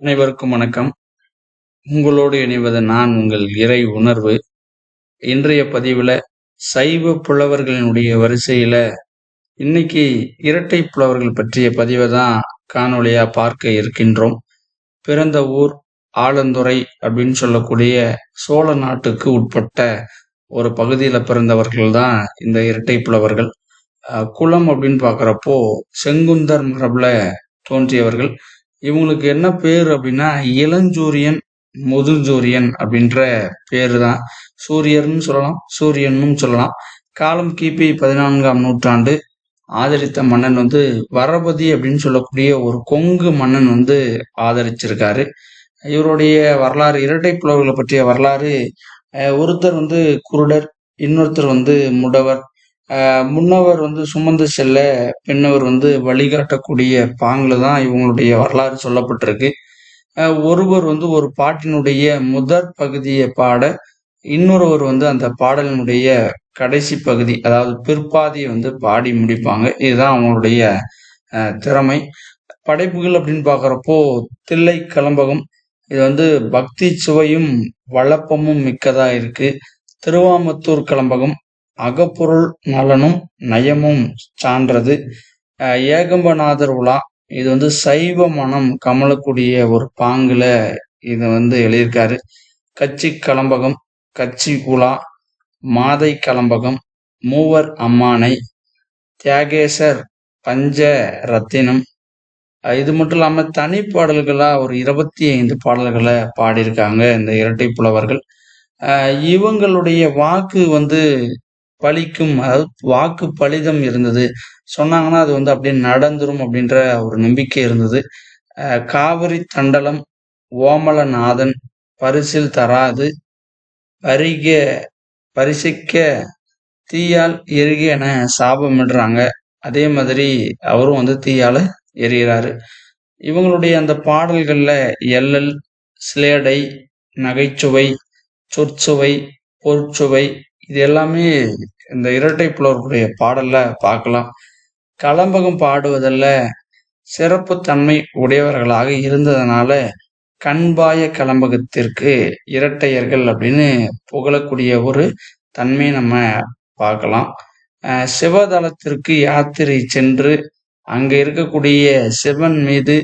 அனைவருக்கும் வணக்கம். உங்களோடு இணைவது நான் உங்கள் இறை உணர்வு. இன்றைய பதிவில் சைவ புலவர்களினுடைய வரிசையில் இன்னைக்கு இரட்டை புலவர்கள் பற்றிய பதிவை தான் காணொளியாக பார்க்க இருக்கின்றோம். பிறந்த ஊர் ஆலந்துறை அப்படின்னு சொல்லக்கூடிய சோழ நாட்டுக்கு உட்பட்ட ஒரு பகுதியில் பிறந்தவர்கள் தான் இந்த இரட்டை புலவர்கள். குளம் அப்படின்னு பார்க்குறப்போ செங்குந்தர் மரபில் தோன்றியவர்கள். இவங்களுக்கு என்ன பேர் அப்படின்னா இளஞ்சூரியன் முதுஞ்சூரியன் அப்படின்ற பேரு தான் சூரியர்னு சொல்லலாம் சூரியனும் சொல்லலாம். காலம் கிபி பதினான்காம் நூற்றாண்டு. ஆதரித்த மன்னன் வந்து வரபதி அப்படின்னு சொல்லக்கூடிய ஒரு கொங்கு மன்னன் வந்து ஆதரிச்சிருக்காரு. இவருடைய வரலாறு இரட்டை புலவர்களை பற்றிய வரலாறு ஒருத்தர் வந்து குருடர் இன்னொருத்தர் வந்து முடவர் முன்னவர் வந்து சுமந்து செல்ல பின்னவர் வந்து வழிகாட்டக்கூடிய பாங்கில் தான் இவங்களுடைய வரலாறு சொல்லப்பட்டிருக்கு. ஒருவர் வந்து ஒரு பாட்டினுடைய முதற் பகுதியை பாட இன்னொருவர் வந்து அந்த பாடலினுடைய கடைசி பகுதி அதாவது பிற்பாதியை வந்து பாடி முடிப்பாங்க. இதுதான் அவங்களுடைய திறமை. படைப்புகள் அப்படின்னு பார்க்குறப்போ தில்லை கலம்பகம் இது வந்து பக்தி சுவையும் வளப்பமும் மிக்கதாக இருக்கு. திருவாமத்தூர் கலம்பகம் அகப்பொருள் நலனும் நயமும் சான்றது. ஏகம்பநாதர் உலா இது வந்து சைவ மனம் கமலக்கூடிய ஒரு பாங்குல இதை வந்து எழுதியிருக்காரு. கச்சி கலம்பகம் கச்சி உலா மாதை கலம்பகம் மூவர் அம்மானை தியாகேசர் பஞ்ச ரத்தினம். இது மட்டும் இல்லாமல் தனி பாடல்களாக ஒரு இருபத்தி ஐந்து பாடல்களை பாடியிருக்காங்க இந்த இரட்டை புலவர்கள். இவங்களுடைய வாக்கு வந்து பழிக்கும் அதாவது வாக்கு பலிதம் இருந்தது. சொன்னாங்கன்னா அது வந்து அப்படியே நடந்துரும் அப்படின்ற ஒரு நம்பிக்கை இருந்தது. காவிரி தண்டலம் ஓமலநாதன் பரிசில் தராது. பரிக பரிசிக்க தீயால் எருக என சாபமிடுறாங்க. அதே மாதிரி அவரும் வந்து தீயால எரிகிறாரு. இவங்களுடைய அந்த பாடல்கள்ல எல்லல் சிலேடை நகைச்சுவை சொற்சுவை பொற்சுவை இது எல்லாமே இந்த இரட்டை புலவருடைய பாடல்ல பார்க்கலாம். கலம்பகம் பாடுவதில் சிறப்பு தன்மை உடையவர்களாக இருந்ததுனால கண்பாய கலம்பகத்திற்கு இரட்டையர்கள் அப்படின்னு புகழக்கூடிய ஒரு தன்மையை நம்ம பார்க்கலாம். சிவதளத்திற்கு யாத்திரை சென்று அங்கே இருக்கக்கூடிய சிவன் மீது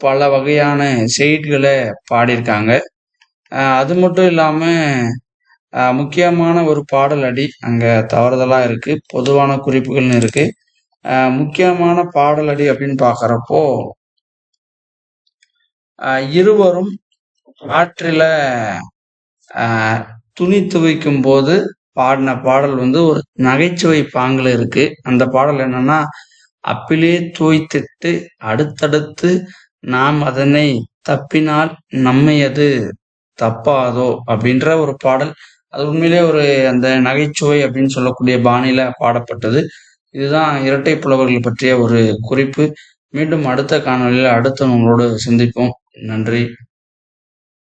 பல வகையான செய்திகளை பாடியிருக்காங்க. அது மட்டும் இல்லாமல் முக்கியமான ஒரு பாடல் அடி அங்க தவறுதலா இருக்கு பொதுவான குறிப்புகள்னு இருக்கு. முக்கியமான பாடல் அடி அப்படின்னு பாக்குறப்போ இருவரும் ஆற்றில துணி துவைக்கும் போது பாடின பாடல் வந்து ஒரு நகைச்சுவை பாங்கில் இருக்கு. அந்த பாடல் என்னன்னா அப்பிலே துவைத்திட்டு அடுத்தடுத்து நாம் அதனை தப்பினால் நம்மை அது தப்பாதோ அப்படின்ற ஒரு பாடல். அது உண்மையிலே ஒரு அந்த நகைச்சுவை அப்படின்னு சொல்லக்கூடிய பாணியில பாடப்பட்டது. இதுதான் இரட்டை புலவர்கள் பற்றிய ஒரு குறிப்பு. மீண்டும் அடுத்த காணொலியில் அடுத்த உங்களோடு சந்திப்போம். நன்றி.